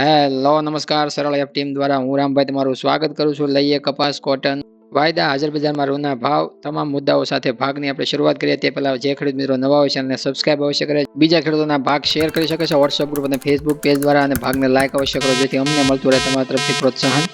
Hello, નમસ્કાર, સરળ app team દ્વારા હું રામભાઈ તમારું સ્વાગત કરું છું. લઈએ કપાસ કોટન વાયદા, હાજર બજારમાં રૂના ભાવ, તમામ મુદ્દાઓ સાથે ભાગની આપણે શરૂઆત કરીએ. તે પહેલાં જે ખેડૂત મિત્રો નવા હોય છે અને સબસ્ક્રાઇબ અવશ્ય કરે. બીજા ખેડૂતોના ભાગ શેર કરી શકે છે. વોટ્સઅપ ગ્રુપ અને ફેસબુક પેજ દ્વારા અને ભાગને લાઇક અવશ્ય કરો, જેથી અમને મળતું રહે તમારા તરફથી પ્રોત્સાહન.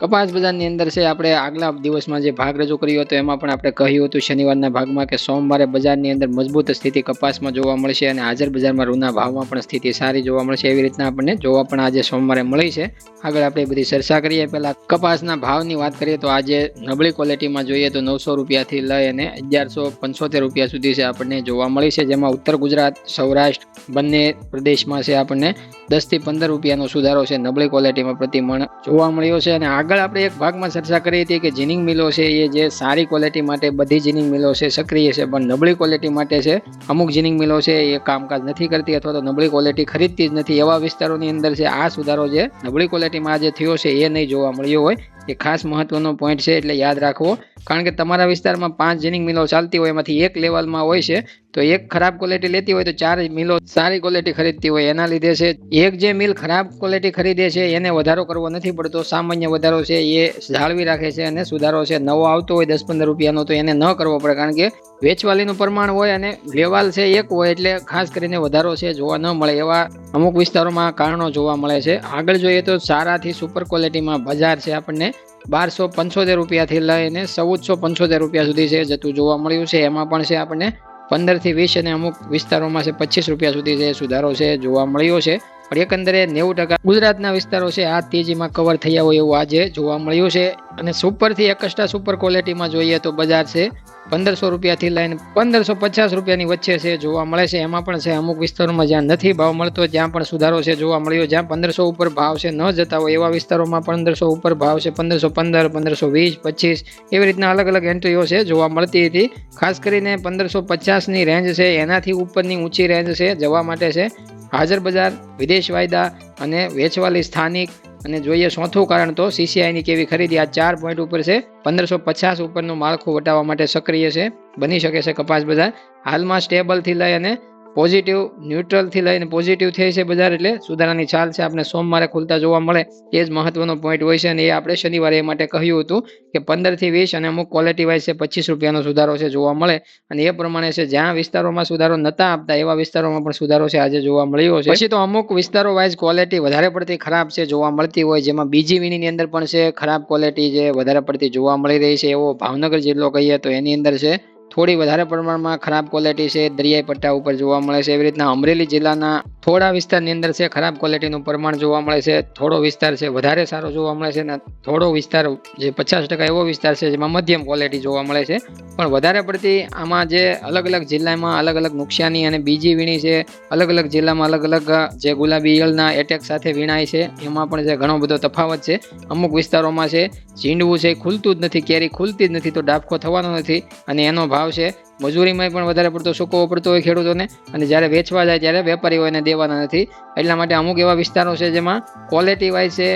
કપાસ બજારની અંદર છે, આપણે આગલા દિવસમાં જે ભાગ રજૂ કર્યો હતો, એમાં પણ આપણે કહ્યું હતું શનિવારના ભાગમાં કે સોમવારે બજારની અંદર મજબૂત સ્થિતિ કપાસમાં જોવા મળશે અને હાજર બજારમાં રૂના ભાવમાં પણ સ્થિતિ સારી જોવા મળશે એવી રીતના આપણને જોવા પણ આજે સોમવારે મળી છે. આગળ આપણે બધી ચર્ચા કરીએ. પહેલાં કપાસના ભાવની વાત કરીએ તો આજે નબળી ક્વોલિટીમાં જોઈએ તો નવસો રૂપિયાથી લઈ અને અગિયારસો પંચોતેર રૂપિયા સુધી છે આપણને જોવા મળી છે. જેમાં ઉત્તર ગુજરાત, સૌરાષ્ટ્ર બંને પ્રદેશમાં છે આપણને દસથી પંદર રૂપિયાનો સુધારો છે, નબળી ક્વોલિટીમાં પ્રતિ મણ જોવા મળ્યો છે અને આગળ આપણે એક ભાગમાં ચર્ચા કરી હતી કે જીનિંગ મિલો છે એ જે સારી ક્વોલિટી માટે બધી જીનિંગ મિલો છે, સક્રિય છે, પણ નબળી ક્વોલિટી માટે છે, અમુક જીનિંગ મિલો છે એ કામકાજ નથી કરતી અથવા તો નબળી ક્વોલિટી ખરીદતી જ નથી. એવા વિસ્તારોની અંદર છે આ સુધારો જે નબળી ક્વોલિટીમાં આજે થયો છે એ નહીં જોવા મળ્યો હોય. એ ખાસ મહત્વનો પોઈન્ટ છે એટલે યાદ રાખવો. કારણ કે તમારા વિસ્તારમાં પાંચ જીનિંગ મિલો ચાલતી હોય, એમાંથી એક લેવલમાં હોય છે, તો એક ખરાબ ક્વોલિટી લેતી હોય તો ચાર મિલો સારી ક્વોલિટી ખરીદતી હોય. એના લીધે છે, એક જે મિલ ખરાબ ક્વોલિટી ખરીદે છે, એને વધારો કરવો નથી પડતો. સામાન્ય વધારો છે, એ જાળવી રાખે છે અને સુધારો છે. નવો આવતો હોય દસ પંદર રૂપિયાનો, તો એને ન કરવો પડે, કારણ કે વેચવાલીનું પ્રમાણ હોય અને લેવાલ છે એક હોય એટલે ખાસ કરીને વધારો છે જોવા ન મળે. એવા અમુક વિસ્તારોમાં કારણો જોવા મળે છે. આગળ જોઈએ તો સારાથી સુપર ક્વોલિટીમાં બજાર છે આપણને. બારસો પંચોતેર રૂપિયાથી લઈને ચૌદસો પંચોતેર રૂપિયા સુધી છે જતું જોવા મળ્યું છે, એમાં પણ છે આપણને પંદરથી વીસ અને અમુક વિસ્તારોમાં છે પચીસ રૂપિયા સુધી છે સુધારો છે જોવા મળ્યો છે. પણ એકંદરે નેવું ટકા ગુજરાતના વિસ્તારો છે આ તેજીમાં કવર થયા હોય એવું આજે જોવા મળ્યું છે. અને સુપરથી એકસ્ટ્રા સુપર ક્વોલિટીમાં જોઈએ તો બજાર છે પંદરસો રૂપિયાથી લઈને પંદરસો પચાસ રૂપિયાની વચ્ચે છે, જોવા મળે છે. એમાં પણ છે, અમુક વિસ્તારોમાં જ્યાં નથી ભાવ મળતો, ત્યાં પણ સુધારો છે, જોવા મળ્યો. જ્યાં પંદરસો ઉપર ભાવ છે, ન જતા હોય એવા વિસ્તારોમાં પંદરસો ઉપર ભાવ છે, પંદરસો પંદર, પંદરસો વીસ, પચીસ એવી રીતના અલગ અલગ એન્ટ્રીઓ છે, જોવા મળતી હતી. ખાસ કરીને પંદરસો પચાસની રેન્જ છે, એનાથી ઉપરની ઊંચી રેન્જ છે, જવા માટે છે. હાજર બજાર, વિદેશ વાયદા અને વેચવાલી સ્થાનિક અને જોઈએ ચોથું કારણ તો સીસીઆઈની કેવી ખરીદી? આ ચાર પોઈન્ટ ઉપર છે. પંદરસો પચાસ ઉપરનું માળખું વટાવવા માટે સક્રિય છે. બની શકે છે કપાસ બજાર. હાલમાં સ્ટેબલથી લઈ અને પોઝિટિવ ન્યુટ્રલથી લઈને પોઝિટિવ થઈ છે બજાર એટલે સુધારાની ચાલ છે. આપણે સોમવારે ખુલતા જોવા મળે એ જ મહત્વનો પોઈન્ટ હોય છે અને એ આપણે શનિવારે એ માટે કહ્યું હતું કે પંદરથી વીસ અને અમુક ક્વોલિટી વાઇઝ છે પચીસ રૂપિયાનો સુધારો છે જોવા મળે અને એ પ્રમાણે છે જ્યાં વિસ્તારોમાં સુધારો નતા આપતા એવા વિસ્તારોમાં પણ સુધારો છે આજે જોવા મળ્યો છે. પછી તો અમુક વિસ્તારો વાઇઝ ક્વોલિટી વધારે પડતી ખરાબ છે જોવા મળતી હોય જેમાં બીજી વીણીની અંદર પણ છે ખરાબ ક્વોલિટી જે વધારે પડતી જોવા મળી રહી છે એવો ભાવનગર જિલ્લો કહીએ તો એની અંદર છે થોડી વધારે પ્રમાણમાં ખરાબ ક્વોલિટી છે, દરિયાઈ પટ્ટા ઉપર જોવા મળે છે. એવી રીતના અમરેલી જિલ્લાના થોડા વિસ્તારની અંદર છે, ખરાબ ક્વોલિટીનું પ્રમાણ જોવા મળે છે. થોડો વિસ્તાર છે, વધારે સારો જોવા મળે છે અને થોડો વિસ્તાર જે પચાસ ટકા એવો વિસ્તાર છે, જેમાં મધ્યમ ક્વોલિટી જોવા મળે છે. પણ વધારે પડતી આમાં જે અલગ અલગ જિલ્લામાં અલગ અલગ નુકસાની અને બીજી વીણી છે, અલગ અલગ જિલ્લામાં અલગ અલગ જે ગુલાબી ઈયળના એટેક સાથે વીણાય છે, એમાં પણ જે ઘણો બધો તફાવત છે. અમુક વિસ્તારોમાં છે, ઝીંડવું છે, ખુલતું જ નથી કેરી ખુલતી જ નથી, તો ડાબખો થવાનો નથી અને એનો ભાવ છે મજૂરીમાં પણ વધારે પડતો સૂકવો પડતો હોય ખેડૂતોને. અને જ્યારે વેચવા જાય ત્યારે વેપારીઓ એને દેવાના નથી. એટલા માટે અમુક એવા વિસ્તારો છે જેમાં ક્વોલિટી વાઇઝ છે,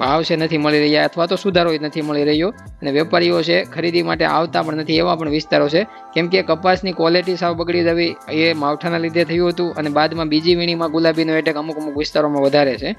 ભાવ છે નથી મળી રહ્યા અથવા તો સુધારો નથી મળી રહ્યો. અને વેપારીઓ છે ખરીદી માટે આવતા પણ નથી એવા પણ વિસ્તારો છે. કેમ કે કપાસની ક્વોલિટી સાવ બગડી જવી એ માવઠાના લીધે થયું હતું અને બાદમાં બીજી વીણીમાં ગુલાબીનો એટેક અમુક અમુક વિસ્તારોમાં વધારે છે.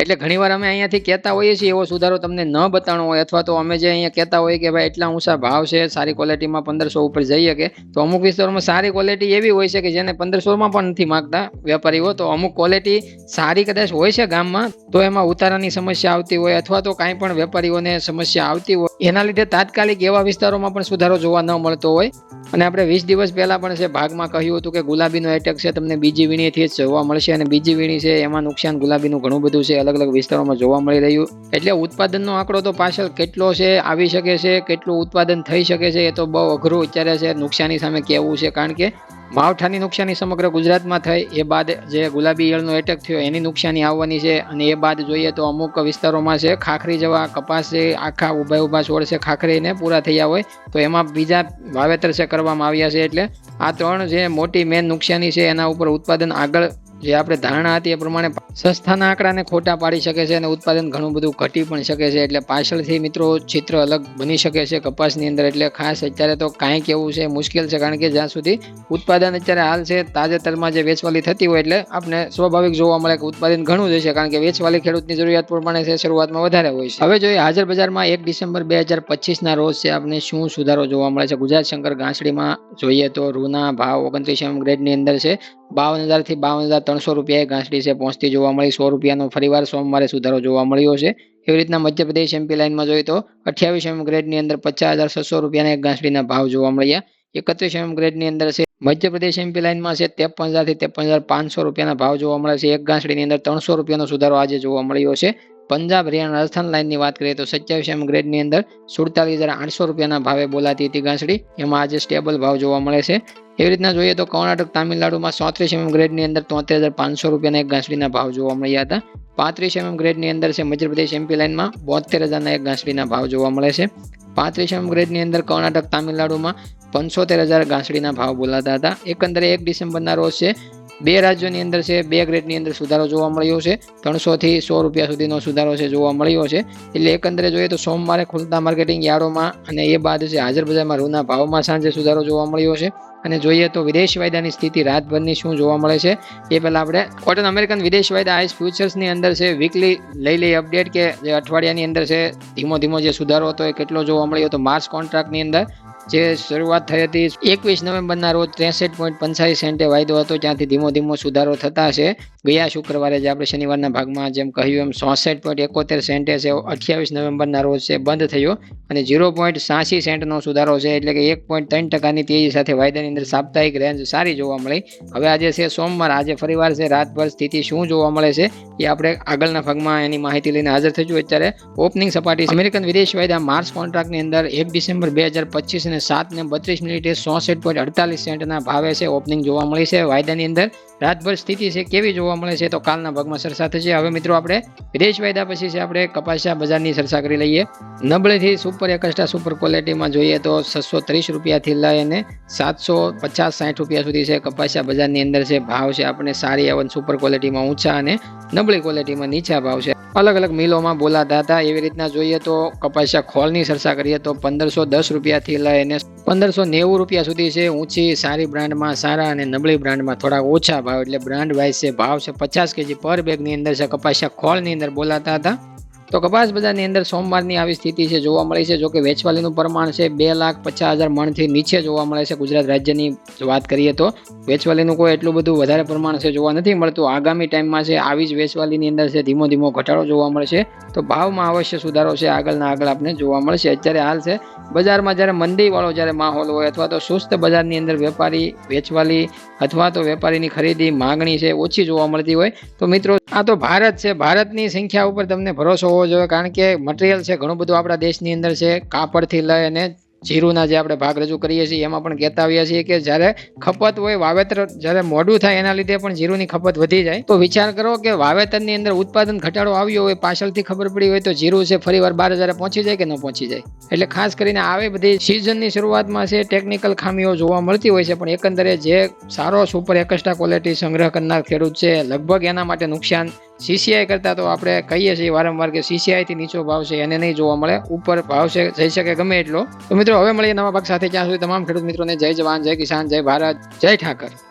એટલે ઘણીવાર અમે અહીંયાથી કહેતા હોઈએ છીએ, એવો સુધારો તમને ન બતાવણો હોય, અથવા તો અમે જે અહીંયા કહેતા હોઈએ કે ભાઈ એટલા ઊંચા ભાવ છે, સારી ક્વોલિટીમાં પંદરસો ઉપર જઈએ કે, તો અમુક વિસ્તારોમાં સારી ક્વોલિટી એવી હોય છે કે જેને પંદરસોમાં પણ નથી માગતા વેપારીઓ, તો અમુક ક્વોલિટી સારી કદાચ હોય છે ગામમાં, તો એમાં ઉતારાની સમસ્યા આવતી હોય, અથવા તો કાંઈ પણ વેપારીઓને સમસ્યા આવતી હોય, એના લીધે તાત્કાલિક એવા વિસ્તારોમાં પણ સુધારો જોવા ન મળતો હોય. અને આપણે વીસ દિવસ પહેલા પણ છે, ભાગમાં કહ્યું હતું કે ગુલાબીનો એટેક છે, તમને બીજી વીણીથી જ જોવા મળશે અને બીજી વીણી છે, એમાં નુકસાન ગુલાબીનું ઘણું બધું છે અલગ અલગ વિસ્તારોમાં જોવા મળી રહ્યું. એટલે ઉત્પાદનનો આંકડો તો પાછળ કેટલો છે, આવી શકે છે, કેટલું ઉત્પાદન થઈ શકે છે એ તો બહુ અઘરું અત્યારે છે, નુકસાની સામે કહેવું છે કારણ કે માવઠાની નુકસાની સમગ્ર ગુજરાતમાં થઈ. એ બાદ જે ગુલાબી ઈયળનો એટેક થયો એની નુકસાની આવવાની છે અને એ બાદ જોઈએ તો અમુક વિસ્તારોમાં છે, ખાખરી જેવા કપાસ છે, આખા ઊભા ઊભા છોડ છે, ખાખરીને પૂરા થયા હોય તો એમાં બીજા વાવેતર છે કરવામાં આવ્યા છે. એટલે આ ત્રણ જે મોટી મેન નુકસાની છે એના ઉપર ઉત્પાદન આગળ જે આપણે ધારણા હતી એ પ્રમાણે સસ્તાના આંકડાને ખોટા પાડી શકે છે અને ઉત્પાદન ઘણું બધું ઘટી પણ શકે છે એટલે પાછળથી મિત્રો ચિત્ર અલગ બની શકે છે કપાસની અંદર એટલે ખાસ અત્યારે તો કાંઈક એવું છે, મુશ્કેલ છે કારણ કે જ્યાં સુધી ઉત્પાદન અત્યારે હાલ છે, તાજેતરમાં જે વેચવાલી થતી હોય એટલે આપણે સ્વાભાવિક જોવા મળે કે ઉત્પાદન ઘણું જ છે કારણ કે વેચવાલી ખેડૂતની જરૂરિયાત પ્રમાણે છે, શરૂઆતમાં વધારે હોય છે. હવે જોઈએ હાજર બજારમાં એક ડિસેમ્બર બે હજાર પચીસના રોજ છે આપણે શું સુધારો જોવા મળે છે? ગુજરાત શંકર ગાંસડીમાં જોઈએ તો રૂના ભાવ ઓગણત્રીસ એમ ગ્રેડની અંદર છે. બાવન હજારથી બાવન હજાર ત્રણસો રૂપિયા ઘાસડી છે પહોંચતી જોવા મળી, સો રૂપિયાનો ફરીવાર સોમવારે સુધારો જોવા મળ્યો છે. એવી રીતના મધ્યપ્રદેશ એમપી લાઇનમાં જોઈએ તો અઠ્યાવીસ એમ ગ્રેડની અંદર પચાસ હજાર છસો રૂપિયાના એક ઘાસડીના ભાવ જોવા મળ્યા. એકત્રીસ એમ ગ્રેડની અંદર છે, મધ્યપ્રદેશ એમપી લાઇનમાં છે ત્રેપન હજારથી ત્રેપન હજાર પાંચસો રૂપિયાના ભાવ જોવા મળે છે. એક ઘાસડીની અંદર ત્રણસો રૂપિયાનો સુધારો આજે જોવા મળ્યો છે. પંજાબ હરિયાણા રાજસ્થાન લાઇનની વાત કરીએ તો સત્યાવીસ એમ ગ્રેડની અંદર સુડતાલીસ હજાર આઠસો રૂપિયાના ભાવે બોલાતી હતી ઘાસડી. એમાં આજે સ્ટેબલ ભાવ જોવા મળે છે. એવી રીતના જોઈએ તો કર્ણાટક, તામિલનાડુમાં ચોત્રીસ એમ ગ્રેડની અંદર તોતેર હજાર પાંચસો રૂપિયાના એક ઘાસડીના ભાવ જોવા મળ્યા હતા. પાંત્રીસ એમ ગ્રેડની અંદર છે મધ્યપ્રદેશ એમપી લાઇનમાં બોતેર હજારના એક ઘાસડીના ભાવ જોવા મળે છે. પાંત્રીસ એમ ગ્રેડની અંદર કર્ણાટક, તામિલનાડુમાં પંચોતેર હજાર ઘાસડીના ભાવ બોલાતા હતા. એકંદરે એક ડિસેમ્બરના રોજ છે બે રાજ્યોની અંદર છે, બે ગ્રેડની અંદર સુધારો જોવા મળ્યો છે. ત્રણસોથી સો રૂપિયા સુધીનો સુધારો છે જોવા મળ્યો છે. એટલે એકંદરે જોઈએ તો સોમવારે ખુલતા માર્કેટિંગ યાર્ડોમાં અને એ બાદ છે હાજર બજારમાં રૂના ભાવમાં સાંજે સુધારો જોવા મળ્યો છે. અને જોઈએ તો વિદેશ વાયદાની સ્થિતિ રાતભરની શું જોવા મળે છે, એ પહેલા આપણે કોટન અમેરિકન વિદેશ વાયદા આઈસ ફ્યુચર્સની અંદર છે વીકલી લઈ લઈ અપડેટ કે જે અઠવાડિયાની અંદર છે, ધીમો ધીમો જે સુધારો હતો એ કેટલો જોવા મળ્યો તો માર્ચ કોન્ટ્રાક્ટની અંદર જે શરૂઆત થઈ હતી એકવીસ નવેમ્બરના રોજ ત્રેસઠ પોઈન્ટ પંચાસી સેન્ટે વાયદો હતો ત્યાંથી ધીમો ધીમો સુધારો થતા છે ગયા શુક્રવારે જે આપણે શનિવારના ભાગમાં જેમ કહ્યું એમ ચોસઠ પોઈન્ટ એકોતેર સેન્ટે છે, અઠ્યાવીસ નવેમ્બરના રોજ છે, બંધ થયો અને ઝીરો પોઈન્ટ સાસી સેન્ટનો સુધારો છે, એટલે કે એક પોઈન્ટ ત્રણ ટકાની તેજી સાથે વાયદાની અંદર સાપ્તાહિક રેન્જ સારી જોવા મળી. હવે આજે છે સોમવાર, આજે ફરીવાર છે રાતભર સ્થિતિ શું જોવા મળે છે એ આપણે આગળના ભાગમાં એની માહિતી લઈને હાજર થઈશું અત્યારે. ઓપનિંગ સપાટી અમેરિકન વિદેશ વાયદા માર્ચ કોન્ટ્રાક્ટની અંદર એક ડિસેમ્બર બે હજાર પચીસ અને સાત ને બત્રીસ મિનિટે ચોસઠ પોઈન્ટ અડતાલીસ સેન્ટના ભાવે છે. ઓપનિંગ જોવા મળી છે વાયદાની અંદર. રાતભર સ્થિતિ છે, કેવી જોવા મળે છે તો કાલના ભાગમાં ચર્ચા થશે. હવે મિત્રો આપણે વિદેશ વાયદા પછી છે, આપણે કપાસિયા બજારની ચર્ચા કરી લઈએ. નબળેથી સુપર એકસ્ટા સુપર ક્વોલિટીમાં જોઈએ તો છસો ત્રીસ રૂપિયાથી લઈ અને સાતસો પચાસ સાઠ રૂપિયા સુધી છે કપાસિયા બજારની અંદર છે. ભાવ છે આપણે સારી એવન સુપર ક્વોલિટીમાં ઊંચા અને નબળી ક્વોલિટીમાં નીચા ભાવ છે. અલગ અલગ મિલોમાં બોલાતા હતા. એવી રીતના જોઈએ તો કપાસિયા ખોલની ચર્ચા કરીએ તો પંદરસો દસ રૂપિયાથી લઈને પંદરસો નેવું રૂપિયા સુધી છે. ઊંચી સારી બ્રાન્ડમાં સારા અને નબળી બ્રાન્ડમાં થોડા ઓછા ભાવ. એટલે બ્રાન્ડ વાઇઝ છે ભાવ છે પચાસ કેજી પર બેગની અંદર છે, કપાસિયા ખોળની અંદર બોલાતા હતા. તો કપાસ બજારની અંદર સોમવારની આવી સ્થિતિ છે, જોવા મળી છે. જોકે વેચવાલીનું પ્રમાણ છે બે લાખ પચાસ હજાર મણથી નીચે જોવા મળે છે ગુજરાત રાજ્યની વાત કરીએ તો. વેચવાલીનું કોઈ એટલું બધું વધારે પ્રમાણ છે જોવા નથી મળતું. આગામી ટાઈમમાં છે આવી જ વેચવાલીની અંદર છે ધીમો ધીમો ઘટાડો જોવા મળશે તો ભાવમાં અવશ્ય સુધારો છે, આગળના આગળ આપણે જોવા મળશે અત્યારે હાલ છે, બજારમાં જ્યારે મંદીવાળો જ્યારે માહોલ હોય અથવા તો સુસ્ત બજારની અંદર વેપારી, વેચવાલી અથવા તો વેપારીની ખરીદી માંગણી છે ઓછી જોવા મળતી હોય. તો મિત્રો, આ તો ભારત છે. ભારતની સંખ્યા ઉપર તમને ભરોસો હોવો જોઈએ, કારણ કે મટીરિયલ છે, ઘણું બધું આપણા દેશની અંદર છે, કાપડથી લઈ અને જીરુના જે આપણે ભાગ રજૂ કરીએ છીએ, એમાં પણ કહેતા આવીએ છીએ કે જ્યારે ખપત હોય, વાવેતર જ્યારે મોડું થાય, એના લીધે પણ જીરુની ખપત વધી જાય. તો વિચાર કરો કે વાવેતરની અંદર ઉત્પાદન ઘટાડો આવ્યો હોય, પાછળથી ખબર પડી હોય, તો જીરું છે ફરી વાર બાર હજાર પહોંચી જાય કે ન પહોંચી જાય? એટલે ખાસ કરીને આવી બધી સિઝનની શરૂઆતમાં છે ટેકનિકલ ખામીઓ જોવા મળતી હોય છે, પણ એકંદરે જે સારો સુપર એકસ્ટ્રા ક્વોલિટી સંગ્રહ કરનાર ખેડૂત છે, લગભગ એના માટે નુકસાન સીસીઆઈ કરતાં તો આપણે કહીએ છીએ વારંવાર કે સીસીઆઈથી નીચો ભાવ છે, એને નહીં જોવા મળે. ઉપર ભાવ છે, જઈ શકે ગમે એટલો. તો મિત્રો, હવે મળીએ નવા ભાગ સાથે. ત્યાં સુધી તમામ ખેડૂત મિત્રોને જય જવાન, જય કિસાન, જય ભારત, જય ઠાકર.